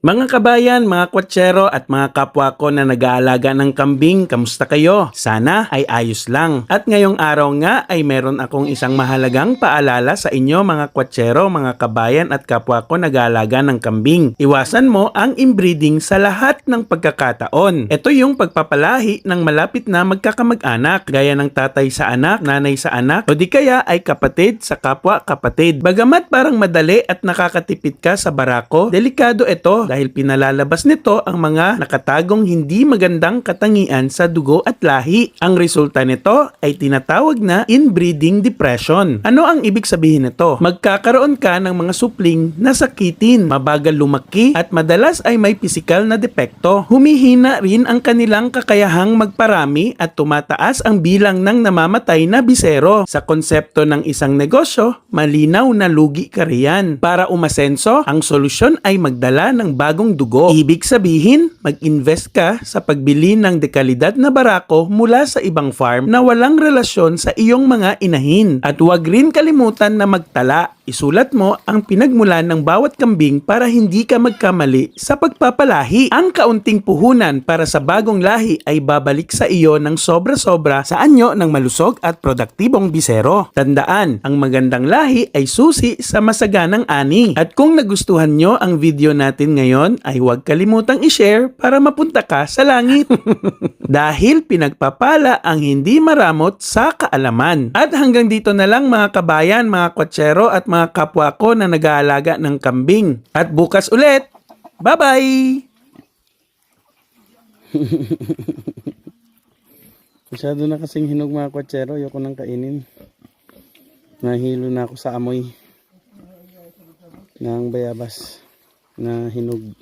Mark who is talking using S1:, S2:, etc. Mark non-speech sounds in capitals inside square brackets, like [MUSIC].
S1: Mga kabayan, mga kwatsero at mga kapwa ko na nag-aalaga ng kambing, kamusta kayo? Sana ay ayos lang. At ngayong araw nga ay meron akong isang mahalagang paalala sa inyo mga kwatsero, mga kabayan at kapwa ko nag-aalaga ng kambing. Iwasan mo ang inbreeding sa lahat ng pagkakataon. Ito yung pagpapalahi ng malapit na magkakamag-anak, gaya ng tatay sa anak, nanay sa anak, o di kaya ay kapatid sa kapwa kapatid. Bagamat parang madali at nakakatipid ka sa barako, delikado ito dahil pinalalabas nito ang mga nakatagong hindi magandang katangian sa dugo at lahi. Ang resulta nito ay tinatawag na inbreeding depression. Ano ang ibig sabihin nito? Magkakaroon ka ng mga supling na sakitin, mabagal lumaki at madalas ay may pisikal na depekto. Humihina rin ang kanilang kakayahang magparami at tumataas ang bilang ng namamatay na bisero. Sa konsepto ng isang negosyo, malinaw na lugi ka riyan. Para umasenso, ang solusyon ay magdala ng bagong dugo. Ibig sabihin, mag-invest ka sa pagbili ng dekalidad na barako mula sa ibang farm na walang relasyon sa iyong mga inahin. At huwag rin kalimutan na magtala. Isulat mo ang pinagmulan ng bawat kambing para hindi ka magkamali sa pagpapalahi. Ang kaunting puhunan para sa bagong lahi ay babalik sa iyo ng sobra-sobra sa anyo ng malusog at produktibong bisero. Tandaan, ang magandang lahi ay susi sa masaganang ani. At kung nagustuhan nyo ang video natin ngayon, ay huwag kalimutang i-share para mapunta ka sa langit. [LAUGHS] Dahil pinagpapala ang hindi maramot sa kaalaman. At hanggang dito na lang mga kabayan, mga kwatsero at mga kapwa ko na nag-aalaga ng kambing. At bukas ulit, bye-bye! [LAUGHS] Masyado na kasing hinog mga kwatsero, ayoko nang kainin. Nahilo na ako sa amoy ng bayabas na hinog.